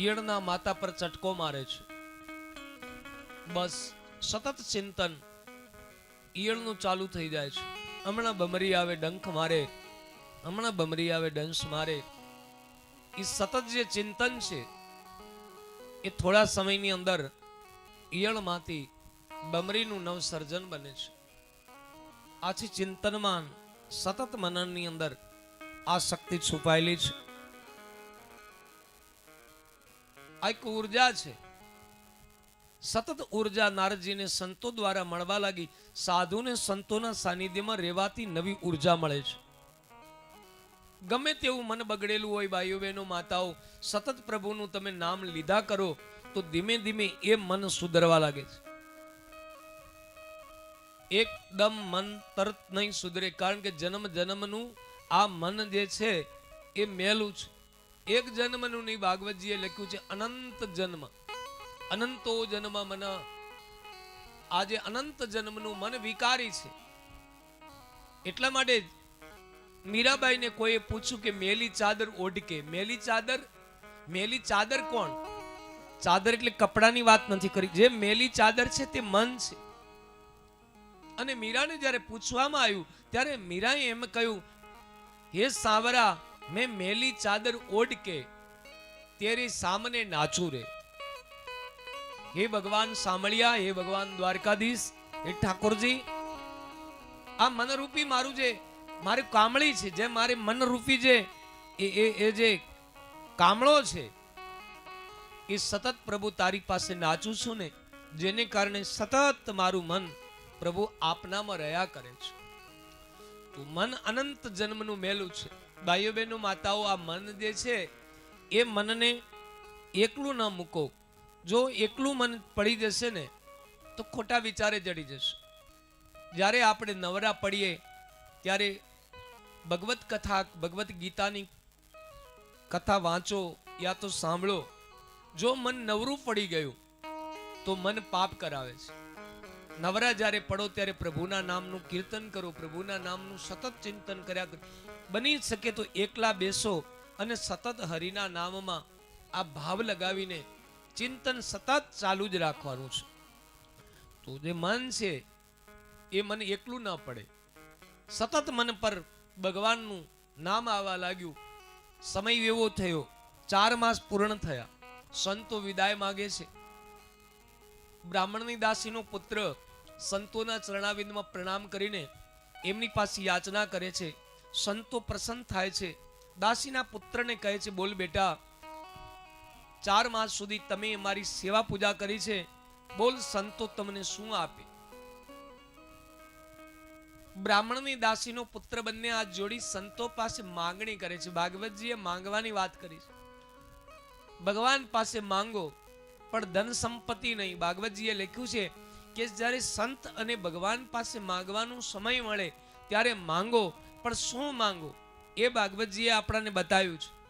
ઈયળના માતા પર ચટકો મારે છે. બસ, સતત ચિંતન ઈયળનું ચાલુ થઈ જાય છે. હમણાં બમરી આવે ડંખ મારે, હમણાં બમરી આવે ડંશ મારે. એ સતત જે ચિંતન છે, એ થોડા સમયની અંદર ઈયળમાંથી બમરીનું નવસર્જન બને છે. આથી ચિંતનમાં સતત મનનની અંદર આ શક્તિ છુપાયેલી છે. આ એક ઊર્જા છે. સતત ઊર્જા નારદજીને સંતો દ્વારા મળવા લાગી. સાધુને સંતોના સાનિધ્યમાં રહેવાથી નવી ઊર્જા મળે છે. ગમે તેવું મન બગડેલું હોય ભાઈઓ બહેનો, માતાઓ, સતત પ્રભુનું તમે નામ લીધા કરો, તો ધીમે ધીમે એ મન સુધરવા લાગે છે. એકદમ મન તરત નહીં સુધરે, કારણ કે જન્મ જન્મનું આ મન જે છે એ મેલું છે. એક જન્મનું નહીં, ભાગવતજીએ લખ્યું છે, અનંત જન્મ. અનંતો જન્મ મન. આજે અનંત જન્મનું મન વિકારી છે. એટલા માટે મીરાબાઈને કોઈએ પૂછ્યું કે મેલી ચાદર ઓઢકે? મેલી ચાદર? મેલી ચાદર કોણ? ચાદર એટલે કપડાની વાત નથી કરી. જે મેલી ચાદર છે તે મન છે. અને મીરાને જ્યારે પૂછવામાં આવ્યું, ત્યારે મીરાએ એમ કહ્યું, હે સાવરા મેં મેલી ચાદર ઓઢ તેરી સામને નાચું રે હે ભગવાન સાંભળ્યા, હે ભગવાન દ્વારકાધીશ, હે ઠાકોરજી, આ મનરૂપી મારું જે, મારી કામળી છે, જે મારી મનરૂપી જે એ એ જે કામળો છે, એ સતત પ્રભુ તારી પાસે નાચું છું ને, જેને કારણે સતત મારું મન પ્રભુ આપનામાં રહ્યા કરે છે. તો મન અનંત જન્મનું મેલું છે. ભાઈઓ બહેનો માતાઓ, આ મન જે છે, એ મનને એકલું ન મૂકો. જો એકલું મન પડી જશે ને, તો ખોટા વિચારે જડી જશે. જ્યારે આપણે નવરા પડીએ, ત્યારે ભગવત કથા, ભગવત ગીતાની કથા વાંચો યા તો સાંભળો. જો મન નવરું પડી ગયું, તો મન પાપ કરાવે છે. નવરા જ્યારે પડો ત્યારે પ્રભુના નામનું કીર્તન કરો, પ્રભુના નામનું સતત ચિંતન કર્યા કરો. બની શકે તો એકલા બેસો અને સતત હરિના નામમાં આ ભાવ લગાવીને ચિંતન સતત ચાલુ જ રાખવાનું છે. તો જે મન છે એ મને એકલું ના પડે. સતત મન પર ભગવાનનું નામ આવવા લાગ્યું. સમય એવો થયો, ચાર માસ પૂર્ણ થયા. સંતો વિદાય માગે છે. બ્રાહ્મણની દાસીનો પુત્ર સંતોના ચરણાવિંદમાં પ્રણામ કરીને એમની પાસે યાચના કરે છે. સંતો પ્રસન્ન થાય છે. દાસીના પુત્રને કહે છે, બોલ બેટા, ચાર માસ સુધી તમે મારી સેવા પૂજા કરી છે. બોલ સંતો તમને શું આપે? બ્રાહ્મણની દાસીનો પુત્ર બંને આ જોડી સંતો પાસે માંગણી કરે છે. ભાગવતજીએ માંગવાની વાત કરી છે. ભગવાન પાસે માંગો, પણ ધન સંપત્તિ નહીં. ભાગવતજીએ લખ્યું છે કે જ્યારે સંત અને ભગવાન પાસે માંગવાનો સમય મળે, ત્યારે માંગો, પણ શું માંગો? એ ભાગવતજીએ આપણને બતાવ્યું છે.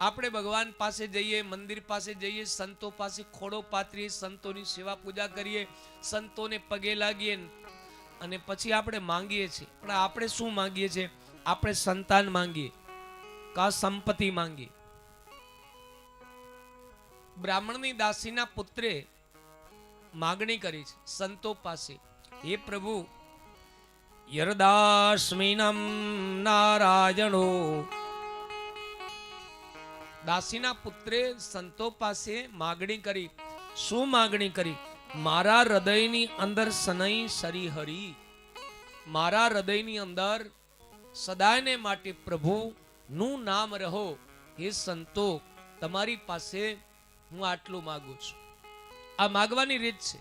આપણે ભગવાન પાસે જઈએ, મંદિર પાસે જઈએ, સંતો પાસે ખોડો પાથરીએ, સંતોની સેવા પૂજા કરીએ, સંતોને પગે લાગીએ અને પછી આપણે માંગીએ છીએ. પણ આપણે શું માંગીએ છીએ? આપણે સંતાન માંગીએ. કા સંપત્તિ માંગીએ? બ્રાહ્મણની દાસીના પુત્રે માગણી કરી છે. સંતો પાસે, હે પ્રભુ, યરદાસ્મિનમ નારાયણો. દાસીના પુત્રે સંતો પાસે માગણી કરી. શું માગણી કરી? મારા હૃદયની અંદર સનઈ સરી હરી. મારા હૃદયની અંદર સદાયને માટે પ્રભુનું નામ રહો. હે સંતો, તમારી પાસે હું આટલું માગું છું. આ માગવાની રીત છે.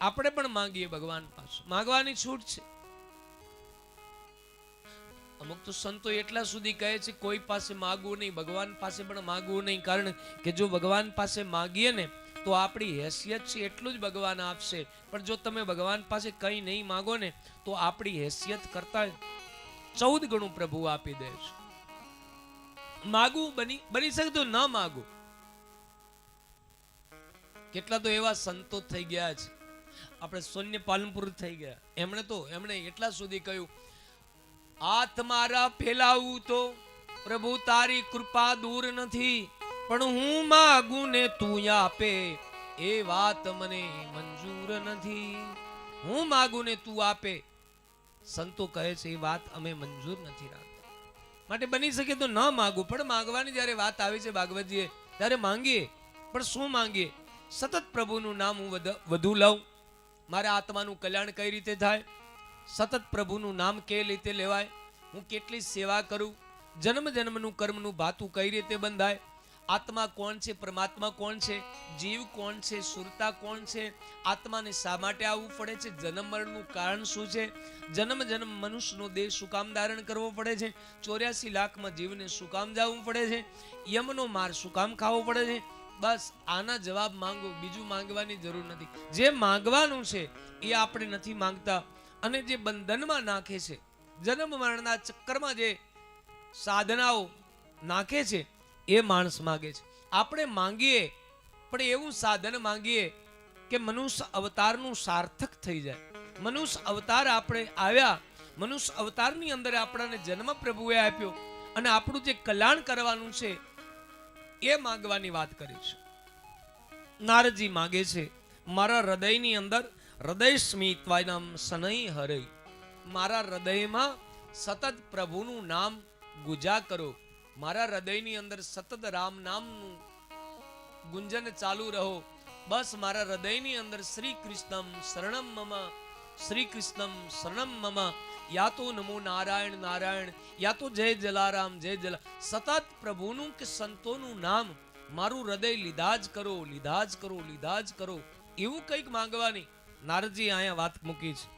આપણે પણ માંગીએ ભગવાન પાસે. માગવાની છૂટ છે. અમુક તો સંતો એટલા સુધી કહે છે, કોઈ પાસે માગવું નહીં, ભગવાન પાસે પણ માગવું નહીં. કારણ કે જો ભગવાન પાસે માગીએ ને, તો આપણી હેસિયત છે એટલું જ ભગવાન આપશે. પણ જો તમે ભગવાન પાસે કંઈ નહીં માગો ને, તો આપણી હેસિયત કરતા ચૌદ ગણું પ્રભુ આપી દે છે. માગવું બની બની શકે તો ન માગવું. કેટલા તો એવા સંતો થઈ ગયા છે આપણે શૂન્ય પાલનપુર થઈ ગયા. એમણે તો, એમણે એટલા સુધી કહ્યું, હાથ મારા ફેલાવું તો પ્રભુ તારી કૃપા દૂર નથી, પણ હું માગું ને તું આપે, એ વાત મને મંજૂર નથી. હું માગું ને તું આપે. સંતો કહે છે, એ વાત અમે મંજૂર નથી રાખતા. માટે બની શકે તો ન માગું, પણ માગવાની જ્યારે વાત આવી છે ભાગવતજીએ ત્યારે માંગીએ. પણ શું માંગીએ? સતત પ્રભુનું નામ હું વધ- લઉં. મારા આત્માનું કલ્યાણ કઈ રીતે થાય? સતત પ્રભુનું નામ કે રીતે લેવાય? હું કેટલી સેવા કરું? જન્મ જન્મનું કર્મનું ભાતું કઈ રીતે બંધાય? આત્મા કોણ છે? પરમાત્મા કોણ છે? જીવ કોણ છે? સુરતા કોણ છે? આત્માને શા માટે આવવું પડે છે? જન્મ મરણનું કારણ શું છે? જન્મ જન્મ મનુષ્યનો દેહ શું ધારણ કરવો પડે છે? ચોર્યાસી લાખમાં જીવને શું કામ જવું પડે છે? યમનો માર શું ખાવો પડે છે? બસ આના જવાબ માંગો, બીજું માંગવાની જરૂર નથી. જે માંગવાનું છે એ આપણે નથી માંગતા. અને જે બંધનમાં નાખે છે, જન્મ મરણના ચક્કરમાં જે સાધનાઓ નાખે છે, એ માણસ માગે છે. આપણે માંગીએ, પણ એવું સાધન માંગીએ કે મનુષ્ય અવતારનું સાર્થક થઈ જાય. મનુષ્ય અવતાર આપણે આવ્યા, મનુષ્ય અવતારની અંદર આપણને જન્મ પ્રભુએ આપ્યો. અને આપણું જે કલ્યાણ કરવાનું છે એ માંગવાની વાત કરી છે. નારજી માગે છે, મારા હૃદયની અંદર હૃદય સ્મિત્વાયનામ સનઈ હરે. મારા હૃદયમાં સતત પ્રભુનું નામ ગુજા કરો. મારા હૃદયની અંદર સતત રામ નામનું ગુંજન ચાલુ રહો. બસ મારા હૃદયની અંદર શ્રી કૃષ્ણમ શરણમ મમ, શ્રી કૃષ્ણમ શરણમ મમ. યા તો નમો નારાયણ નારાયણ, યા તો જય જલારામ, જય જલા. સતત પ્રભુનું કે સંતોનું નામ મારું હૃદય લીધા જ કરો, લીધા જ કરો, લીધા જ કરો. એવું કંઈક માંગવાની નારદજી અહીંયા વાત મૂકી છે.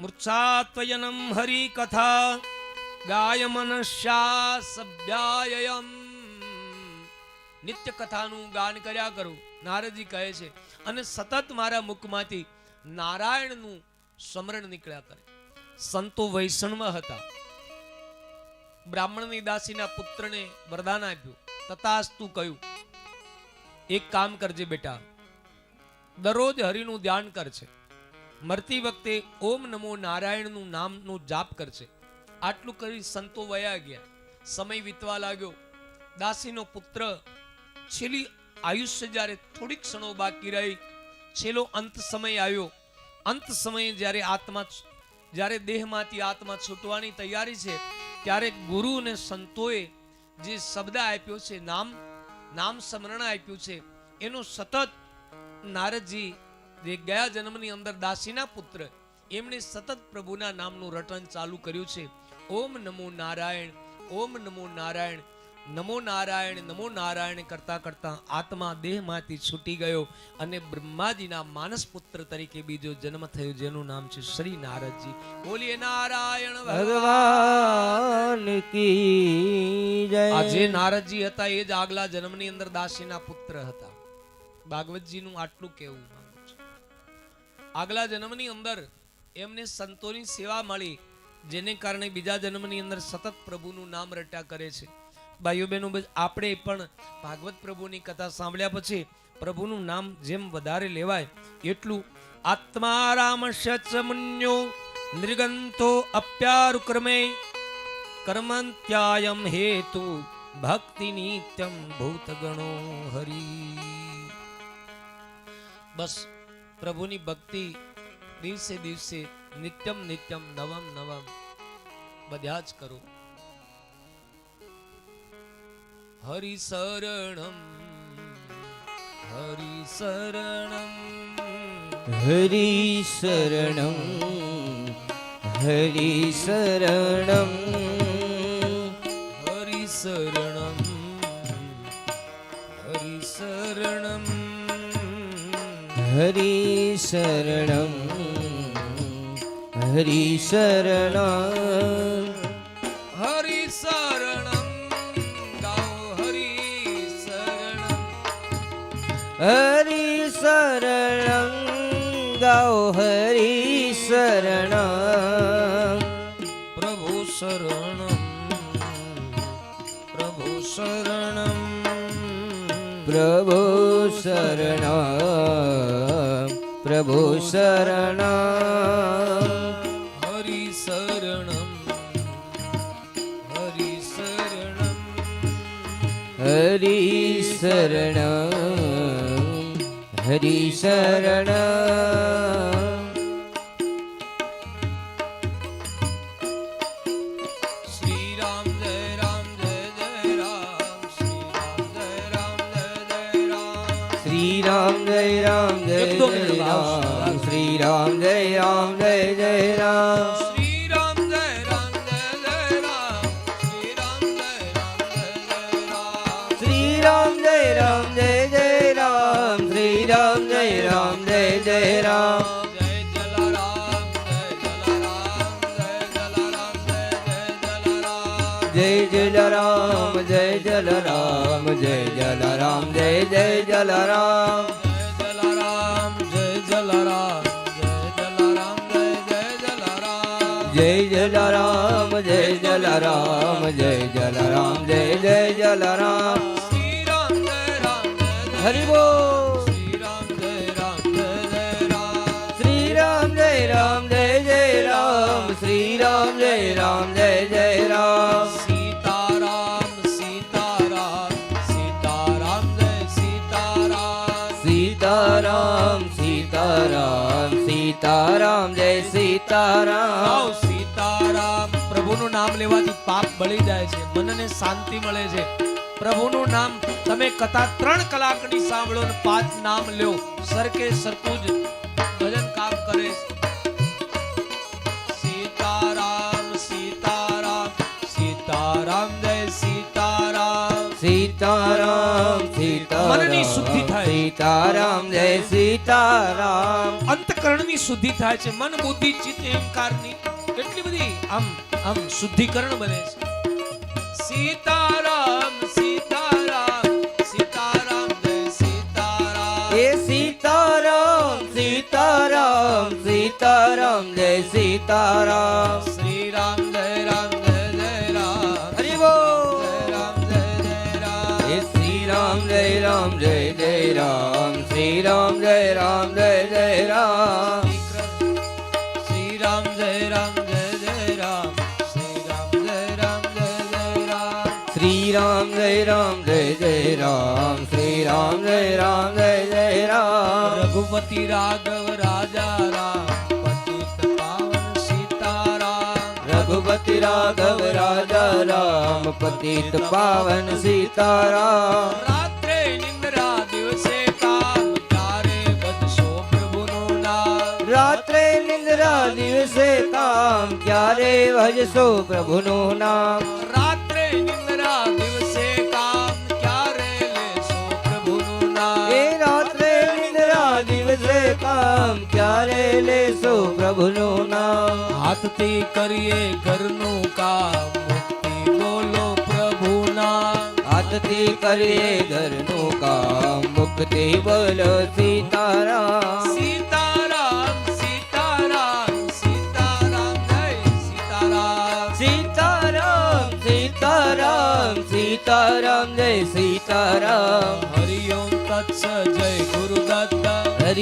મૂર્છાત્વયનમ હરિ કથા ગાય મનસ્યા સભ્યાયમ નિત્ય કથાનું ગાન કર્યા કરું. નારદજી કહે છે, અને સતત મારા મુખમાંથી નારાયણનું સ્મરણ નીકળ્યા કરે. સંતો વૈષ્ણવ હતા. બ્રાહ્મણની દાસીના પુત્રને વરદાન આપ્યું. તથાસ્તુ કહ્યું, એક કામ કરજે બેટા. દરરોજ હરિનું ધ્યાન કરશે મરતી વખતે ઓમ નમો નારાયણનું નામનું જાપ કરશે આટલું કરી સંતો વયા ગયા. સમય વીતવા લાગ્યો. દાસીનો પુત્ર છેલ્લી આયુષ્ય જ્યારે થોડીક ક્ષણો બાકી રહી, છેલ્લો અંત સમય આવ્યો. અંત સમયે જ્યારે આત્મા જ્યારે દેહમાંથી આત્મા છૂટવાની તૈયારી છે, ત્યારે ગુરુ અને સંતોએ જે શબ્દ આપ્યો છે, નામ નામ સ્મરણ આપ્યું છે, એનું સતત નારદજી જે ગયા જન્મની અંદર દાસીના પુત્ર, એમણે સતત પ્રભુના નામનું રટન ચાલુ કર્યું છે. ઓમ નમો નારાયણ, ઓમ નમો નારાયણ નમો નારાયણ નમો નારાયણ કરતા કરતા આત્મા દેહમાંથી છૂટી ગયો અને બ્રહ્માજીના માનસ પુત્ર તરીકે બીજો જન્મ થયો, જેનું નામ છે શ્રી નારદજી. બોલીએ, નારાયણ ભગવાન કી નારદજી હતા, એ જ આગલા જન્મની અંદર દાસીના પુત્ર હતા. ભાગવતજીનું આટલું કેવું માંગુ છું. આગલા જન્મની અંદર એમને સંતોની સેવા મળી, જેને કારણે બીજા જન્મની અંદર સતત પ્રભુનું નામ રટ્યા કરે છે. ભાઈઓ બહેનો આપણે પણ ભાગવત પ્રભુની કથા સાંભળ્યા પછી પ્રભુનું નામ જેમ વધારે લેવાય એટલું આત્મા રામ મુન્યો નિર્ગંતો અપ્યારુક્રમે કર્મંત્યાયમ હેતુ ભક્તિ નિત્યમ ભૂત ગણો હરી. બસ પ્રભુની ભક્તિ દિવસે દિવસે નિત્યમ નિત્યમ નવમ નવમ બધા જ કરો. હરિ શરણમ હરિ શરણમ હરિ શરણમ હરિ શરણમ હરિ શરણમ હરિ શરણમ હરિ શરણમ હરિ શરણમ હરી શરણ ગાઓ હરી શરણ પ્રભુ શરણ પ્રભુ શરણ પ્રભુ શરણ પ્રભુ શરણ હરિ શરણ હરિ શરણ હરિ શરણ હરિ શરણ. શ્રી રામ જય રામ. જય જય રામ. શ્રી રામ જય જલારામ જય જય જલારામ. જલારામ જય જલારામ જય જલારામ જય જલારામ જય જલારામ જય જય જલારામ. શ્રી રામ જય રામ જય જય હરિ બોલ. શ્રી રામ, જય રામ, જય જય રામ. શ્રી રામ, જય રામ, જય જય રામ શ્રી રામ જય રામ સીતારામ. સીતારામ. પ્રભુનું નામ લેવાથી પાપ બળી જાય છે. મનને શાંતિ મળે છે. પ્રભુનું નામ તમે કથા ત્રણ કલાકની સાંભળો ને પાંચ નામ લ્યો. સરકે સરખું જ ભજન કામ કરે છે. મનની શુદ્ધિ થાય. સીતારામ જય સીતારામ. અંતકરણની શુદ્ધિ થાય છે. મન બુદ્ધિ ચિત્ત અહંકારની એટલી બધી આમ આમ શુદ્ધિકરણ બને છે. સીતારામ સીતારામ સીતારામ જય સીતારામ. એ સીતારામ સીતારામ સીતારામ જય સીતારામ. રામ જય રામ જય જય રામ. શ્રી રામ જય રામ જય જય રામ. શ્રી રામ જય રામ જય જય રામ. શ્રી રામ જય રામ જય જય રામ. શ્રી રામ જય રામ જય જય રામ. રઘુપતિ રાઘવ રાજા રામ. પતિત પાવન સીતારામ. રઘુપતિ રાઘવ રાજા રામ. પતિત પાવન સીતારામ. દિવસે કામ ક્યારે ભજશો પ્રભુનું નામ? રાત્રે નિંદ્રા દિવસે કામ ક્યારે લેશો પ્રભુનું નામ? એ રાત્રે નિંદ્રા દિવસે કામ ક્યારે લેશો પ્રભુનું નામ? હાથથી કરીએ ઘરનું કામ મુક્તિ બોલો પ્રભુના હાથથી કરીએ ઘરનું કામ મુક્તિ બોલો સીતારામ.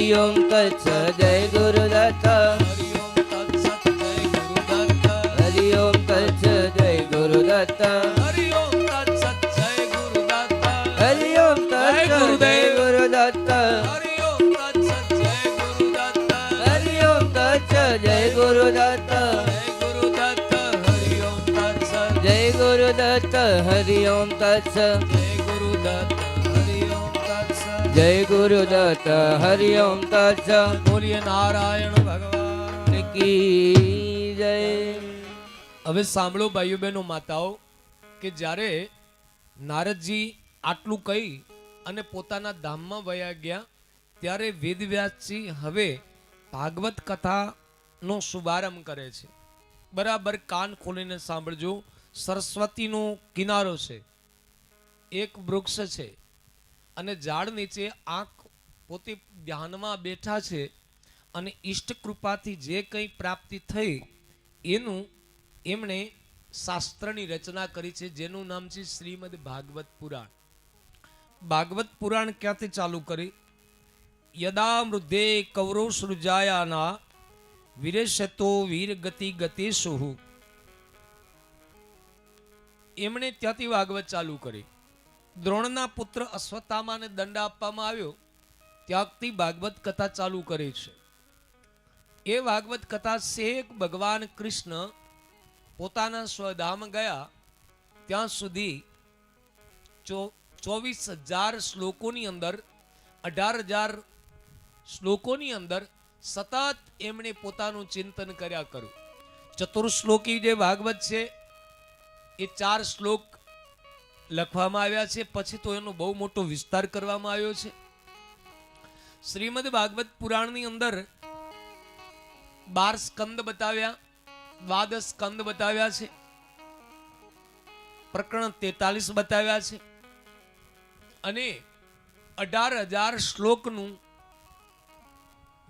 હરિ ઓમ કચ્છ જય ગુરુદત્ત હરિ ઓમ તત્સત જય ગુરુદત્ત હરિ ઓમ કચ્છ જય ગુરુદત્ત હરિ ઓમ તત્સત જય ગુરુદત્ત હરિ ઓમ કચ્છ જય ગુરુદત્ત હરિ ઓમ તત્સત જય ગુરુદત્ત હરિ ઓમ કચ્છ જય ગુરુદત્ત જય ગુરુદત્ત હરિ ઓમ તત્સત જય ગુરુદત્ત હરિ ઓમ બોલીએ નારાયણ ભગવાન કી જય હવે સાંભળો ભાઈઓ બહેનો માતાઓ કે જ્યારે નારદજી આટલું કહી અને પોતાના ધામમાં વયા ગયા ત્યારે વેદવ્યાસજી હવે ભાગવત કથાનો શુભારંભ કરે છે. બરાબર કાન ખોલીને સાંભળજો. સરસ્વતીનો કિનારો છે. એક વૃક્ષ છે. અને ઝાડ નીચે આંખ પોતે ધ્યાનમાં બેઠા છે અને ઈષ્ટ કૃપાથી જે કંઈ પ્રાપ્તિ થઈ, એનું એમણે શાસ્ત્રની રચના કરી છે, જેનું નામ છે શ્રીમદ ભાગવત પુરાણ. ભાગવત પુરાણ ક્યાંથી ચાલુ કરી? યદા મૃદે કૌરવ સૃજાયાના વિરેશતો વીર ગતિ ગતિ સુહુ એમણે ત્યાંથી ભાગવત ચાલુ કરી. દ્રોણના પુત્ર અશ્વત્થામાને દંડ આપવામાં આવ્યો. ત્યાગથી ભાગવત કથા ચાલુ કરે છે. એ ભાગવત કથા શેખ ભગવાન કૃષ્ણ પોતાના સ્વધામ ગયા. ત્યાં સુધી ચોવીસ હજાર શ્લોકોની અંદર, અઢાર હજાર શ્લોકોની અંદર સતત એમણે પોતાનું ચિંતન કર્યા કર્યું ચતુર્શ્લોકી જે ભાગવત છે, એ ચાર શ્લોક લખવામાં આવ્યા છે. પછી તો એનો બહુ મોટો વિસ્તાર કરવામાં આવ્યો છે. શ્રીમદ ભાગવત પુરાણની અંદર બાર સ્કંદ બતાવ્યા, દ્વાદશ સ્કંદ બતાવ્યા છે. પ્રકરણ તેતાલીસ બતાવ્યા છે. અને અઢાર હજાર શ્લોકનું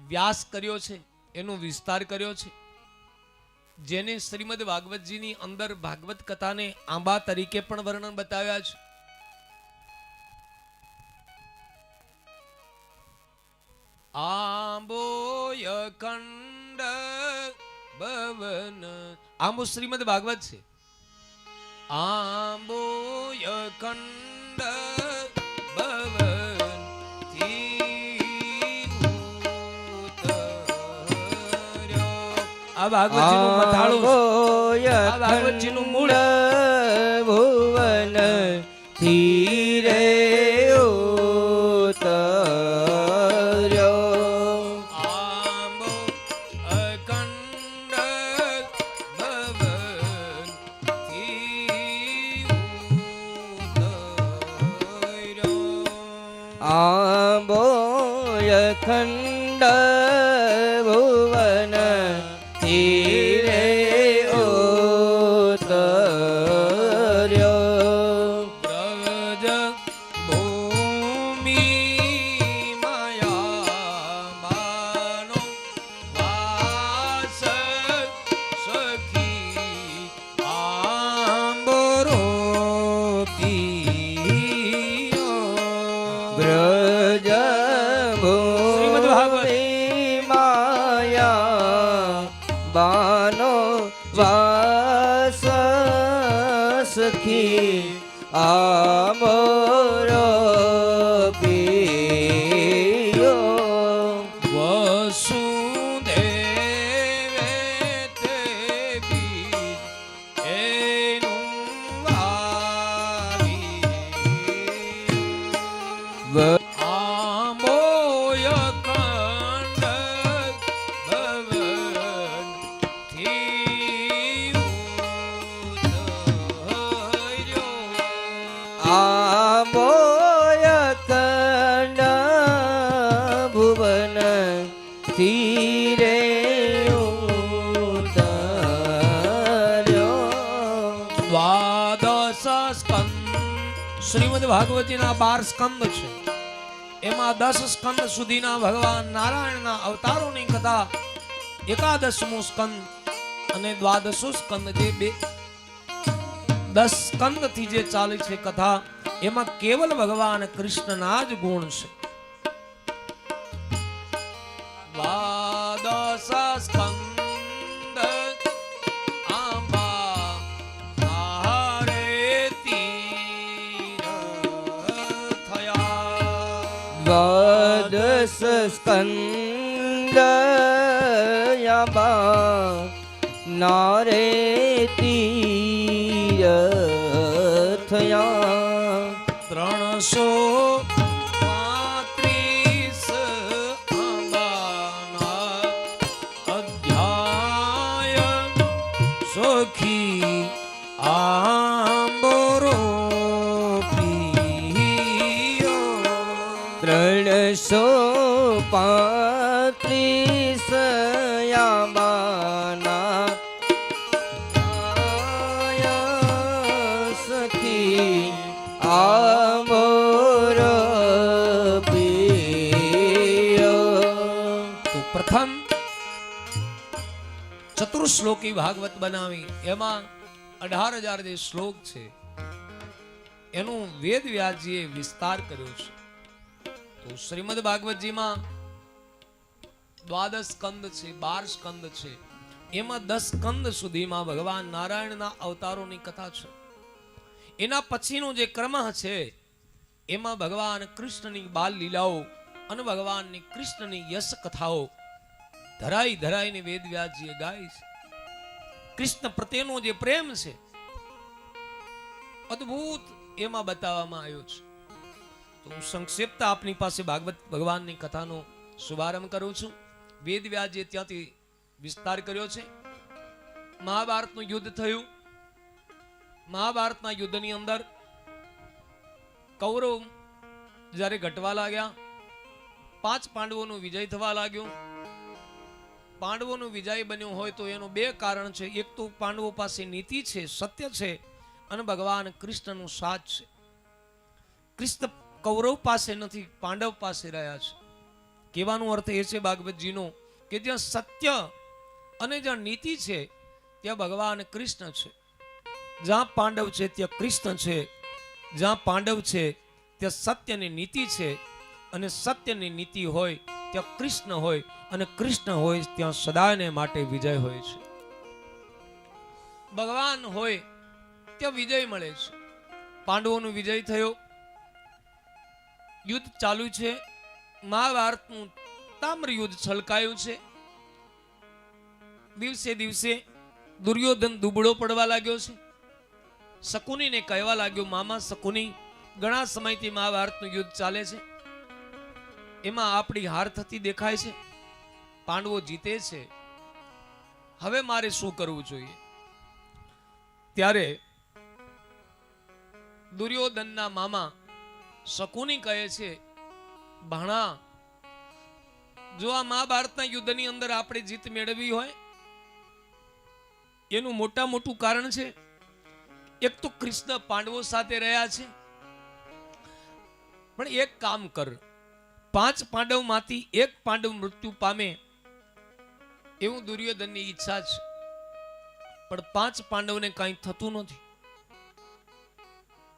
વ્યાસ કર્યો છે. એનો વિસ્તાર કર્યો છે. જેને શ્રીમદ ભાગવતજીની અંદર ભાગવત કથાને આંબા તરીકે પણ વર્ણન બતાવ્યા છે. આંબોય ખંડ ભવન. આંબો શ્રીમદ ભાગવત છે. આંબોય કંડ આ મથાળું છે. આંબોય આ મૂળ. ભુવન ધીરે શ્રીમદ ભાગવતીના બાર સ્કંદ છે. એમાં દસ સ્કંદ સુધીના ભગવાન નારાયણના અવતારોની કથા, એકાદશમું સ્કંદ અને દ્વાદશો સ્કંદ જે બે દસ સ્કંદથી જે ચાલે છે કથા, એમાં કેવલ ભગવાન કૃષ્ણના જ ગુણ છે. દ્વાદશ સ્કંદ દ્વાદશ સ્કંદ નારે ચતુર્શ્લોકી ભાગવત બનાવી. એમાં અઢાર હજાર જે શ્લોક છે, એનું વેદ વ્યાસજીએ વિસ્તાર કર્યો છે. તો શ્રીમદ ભાગવતજીમાં દ્વાદશ સ્કંદ છે, બાર સ્કંદ છે. એમાં દસ સ્કંદ સુધીમાં ભગવાન નારાયણના અવતારોની કથા છે. એના પછીનો જે ક્રમ છે, એમાં ભગવાન કૃષ્ણની બાલ લીલાઓ અને ભગવાનની કૃષ્ણની યશ કથાઓ ધરાઈ ધરાઈને વેદ વ્યાસજીએ ગાય છે. કૃષ્ણ પ્રત્યેનો જે પ્રેમ છે, અદ્ભુત એમાં બતાવવામાં આવ્યો છે. તો હું સંક્ષિપ્ત આપની પાસે ભાગવત ભગવાનની કથાનો શુભારંભ કરું છું. વેદ વ્યાજે ત્યાંથી વિસ્તાર કર્યો છે. મહાભારતનું યુદ્ધ થયું. મહાભારતના યુદ્ધની અંદર કૌરવ જ્યારે ઘટવા લાગ્યા, પાંચ પાંડવોનો વિજય થવા લાગ્યો. પાંડવોનો વિજય બન્યો હોય તો એનું બે કારણ છે. એક તો પાંડવો પાસે નીતિ છે, સત્ય છે અને ભગવાન કૃષ્ણનું સાથ છે. કૃષ્ણ કૌરવ પાસે નથી, પાંડવ પાસે રહ્યા છે. કહેવાનો અર્થ એ છે ભાગવતજીનો કે જ્યાં સત્ય અને જ્યાં નીતિ છે, ત્યાં ભગવાન કૃષ્ણ છે. જ્યાં પાંડવ છે, ત્યાં કૃષ્ણ છે. જ્યાં પાંડવ છે, ત્યાં સત્યની નીતિ છે અને સત્યની નીતિ હોય ત્યાં કૃષ્ણ હોય અને કૃષ્ણ હોય ત્યાં સદાને માટે વિજય હોય છે. ભગવાન હોય ત્યાં વિજય મળે છે. પાંડવોનો વિજય થયો. યુદ્ધ ચાલુ છે. મહાભારતનું તામ્ર યુદ્ધ છલકાયું છે. દિવસે દિવસે દુર્યોધન દુબળો પડવા લાગ્યો છે. શકુનીને કહેવા લાગ્યો, મામા, શકુની, ઘણા સમયથી મહાભારતનું યુદ્ધ ચાલે છે. એમાં આપણી હાર થતી દેખાય છે? પાંડવો જીતે છે. હવે મારે શું કરવું જોઈએ? ત્યારે દુર્યોધનના મામા શકુની કહે છે, ભાણા, જો આ મહાભારતના યુદ્ધની અંદર આપણે જીત મેળવી હોય, એનું મોટા મોટું કારણ છે, એક તો કૃષ્ણ પાંડવો સાથે રહ્યા છે. પણ એક કામ કર પાંચ પાંડવમાંથી એક પાંડવ મૃત્યુ પામે એવું દુર્યોધનની ઈચ્છા છે. પણ પાંચ પાંડવને કાંઈ થતું નથી.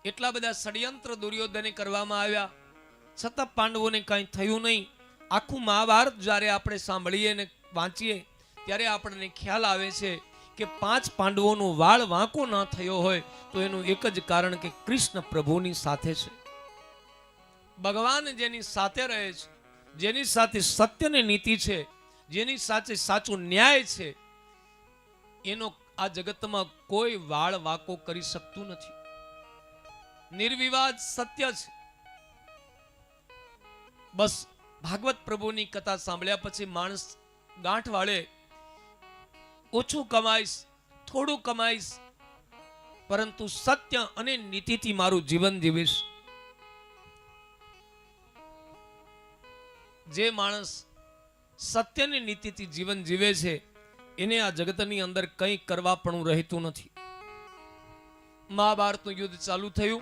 એટલા બધા ષડયંત્ર દુર્યોધને કરવામાં આવ્યા. છતાં પાંડવોને કાંઈ થયું નહીં. આખું મહાભારત જ્યારે આપણે સાંભળીએ ને વાંચીએ, ત્યારે આપણને ખ્યાલ આવે છે કે પાંચ પાંડવોનો વાળ વાંકો ન થયો હોય તો એનું એક જ કારણ કે કૃષ્ણ પ્રભુની સાથે છે. ભગવાન જેની સાથે રહે છે, જેની સાથે સત્યની નીતિ છે, જેની સાથે સાચો ન્યાય છે, એનો આ જગતમાં કોઈ વાળ વાકો કરી શકતું નથી. નિર્વિવાદ સત્ય છે. બસ ભાગવત પ્રભુની કથા સાંભળ્યા પછી માણસ ગાંઠ વાળે ઓછું કમાઈશ, થોડું કમાઈશ, પરંતુ સત્ય અને નીતિથી મારું જીવન જીવીશ. જે માણસ સત્યની નીતિથી જીવન જીવે છે, એને આ જગતની અંદર કંઈ કરવા પણ રહેતું નથી. મહાભારતનું યુદ્ધ ચાલુ થયું.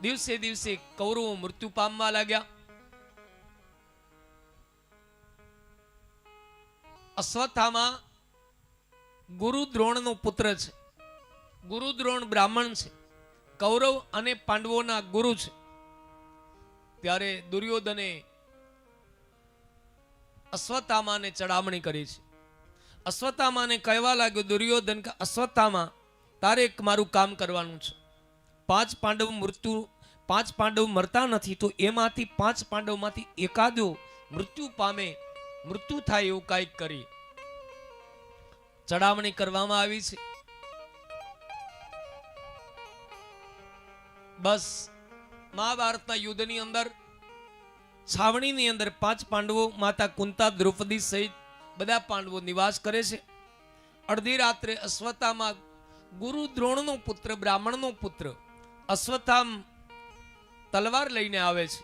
દિવસે દિવસે કૌરવો મૃત્યુ પામવા લાગ્યા. અશ્વત્થામાં ગુરુ પુત્ર છે. ગુરુ દ્રોણ બ્રાહ્મણ છે. કૌરવ અને પાંડવોના ગુરુ છે. ત્યારે દુર્યોધને અશ્વત્થામાને ચડામણી કરી છે. અશ્વત્થામાને કહેવા લાગ્યો, દુર્યોધન, કે અશ્વત્થામા, તારે મારું કામ કરવાનું છે. પાંચ પાંડવ મૃત્યુ, પાંચ પાંડવ મરતા નથી, તો એમાંથી પાંચ પાંડવમાંથી એકાદો મૃત્યુ પામે, મૃત્યુ થાય એવું કાંઈક કરી ચડામણી કરવામાં આવી છે. બસ, મહાભારતના યુદ્ધની અંદર છાવણીની અંદર પાંચ પાંડવો માતા કુંતા, દ્રૌપદી સહિત બધા પાંડવો નિવાસ કરે છે. અડધી રાત્રે અશ્વથામાં ગુરુ દ્રોણનો પુત્ર, બ્રાહ્મણનો પુત્ર અશ્વત્થામ તલવાર લઈને આવે છે.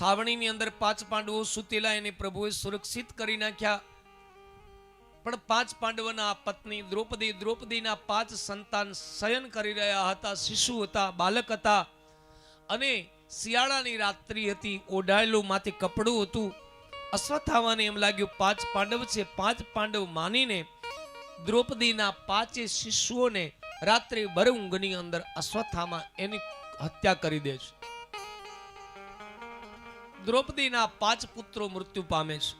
છાવણીની અંદર પાંચ પાંડવો સુતેલા એને પ્રભુએ સુરક્ષિત કરી નાખ્યા. પણ પાંચ પાંડવોના પત્ની દ્રૌપદી, દ્રૌપદીના પાંચ સંતાન શયન કરી રહ્યા હતા, શિશુ હતા, બાલક હતા અને શિયાળાની રાત્રિ હતી ઓઢાયેલું માથે કપડું હતું. અશ્વત્થામાને એમ લાગ્યું, પાંચ પાંડવ છે. પાંચ પાંડવ માનીને દ્રૌપદીના પાંચે શિશુઓને રાત્રે બર ઊંઘની અંદર અશ્વત્થામા એની હત્યા કરી દે છે. દ્રૌપદીના પાંચ પુત્રો મૃત્યુ પામે છે.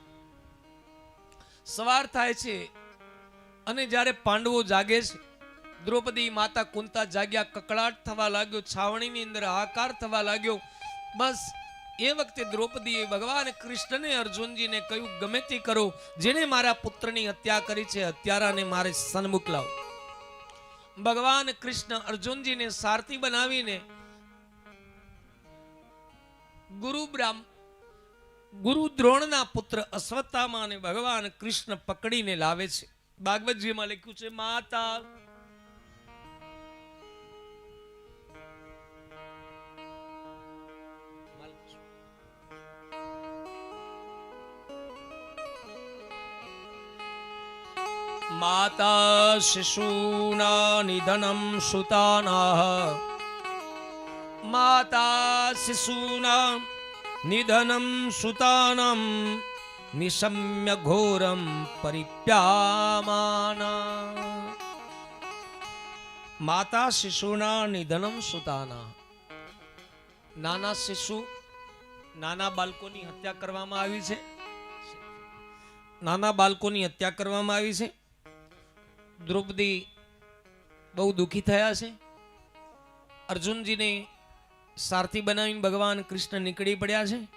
સવાર થાય છે અને જ્યારે પાંડવો જાગે છે દ્રૌપદી માતા કુંતા જાગ્યા, કકળાટ થવા લાગ્યો, છાવણીની અંદર આકાર થવા લાગ્યો. બસ, એ વખતે દ્રૌપદીએ ભગવાન કૃષ્ણને અર્જુનજીને કહ્યું, ગમે તે કરો જેને મારા પુત્રની હત્યા કરી છે, હત્યારાને મારે સન્મુખ લાવો. ભગવાન કૃષ્ણ અર્જુનજીને સારથી બનાવીને ગુરુ બ્રાહ્મ, ગુરુ દ્રોણના પુત્ર અશ્વત્થામાને ભગવાન કૃષ્ણ પકડીને લાવે છે. ભાગવતજીમાં લખ્યું છે, માતા માતા શિશુના નિધનમ સુતાના માતા શિશુના નિધનમ સુતાનમ નિશમ્ય ઘોરમ પરિપ્યામાના માતા શિશુના નિધનમ સુતાના નાના શિશુ નાના બાળકોની હત્યા કરવામાં આવી છે. નાના બાળકોની હત્યા કરવામાં આવી છે. દ્રૌપદી બહુ દુઃખી થયા છે. અર્જુનજીને સારથી બનાવીને ભગવાન કૃષ્ણ નીકળી પડ્યા છે.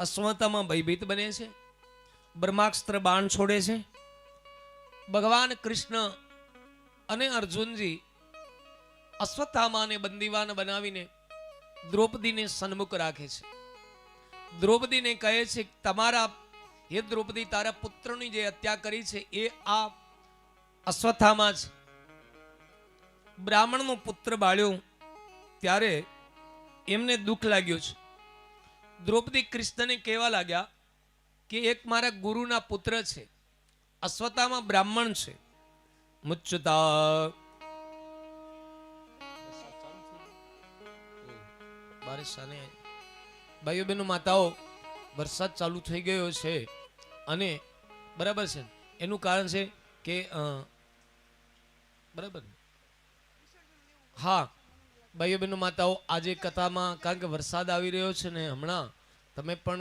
અશ્વત્થામાં ભયભીત બને છે. બ્રહ્માસ્ત્ર બાણ છોડે છે. ભગવાન કૃષ્ણ અને અર્જુનજી અશ્વત્થામાને બંદીવાન બનાવીને દ્રૌપદીને સન્મુખ રાખે છે. દ્રૌપદીને કહે છે તમારા, હે દ્રૌપદી, તારા પુત્રની જે હત્યા કરી છે, એ આ અશ્વત્થામા જ બ્રાહ્મણનો પુત્ર બાળ્યો ત્યારે એમને દુઃખ લાગ્યું છે. દ્રૌપદી કૃષ્ણને કહેવા લાગ્યા કે એક મારા ગુરુના પુત્ર છે. અશ્વતામાં બ્રાહ્મણ છે. આવી. ભાઈઓ બહેનો માતાઓ, વરસાદ ચાલુ થઈ ગયો છે અને બરાબર છે. એનું કારણ છે કે બરાબર? હા, ભાઈઓ બહેનો, માતાઓ, આજે કથામાં કારણ કે વરસાદ આવી રહ્યો છે ને, હમણાં તમે પણ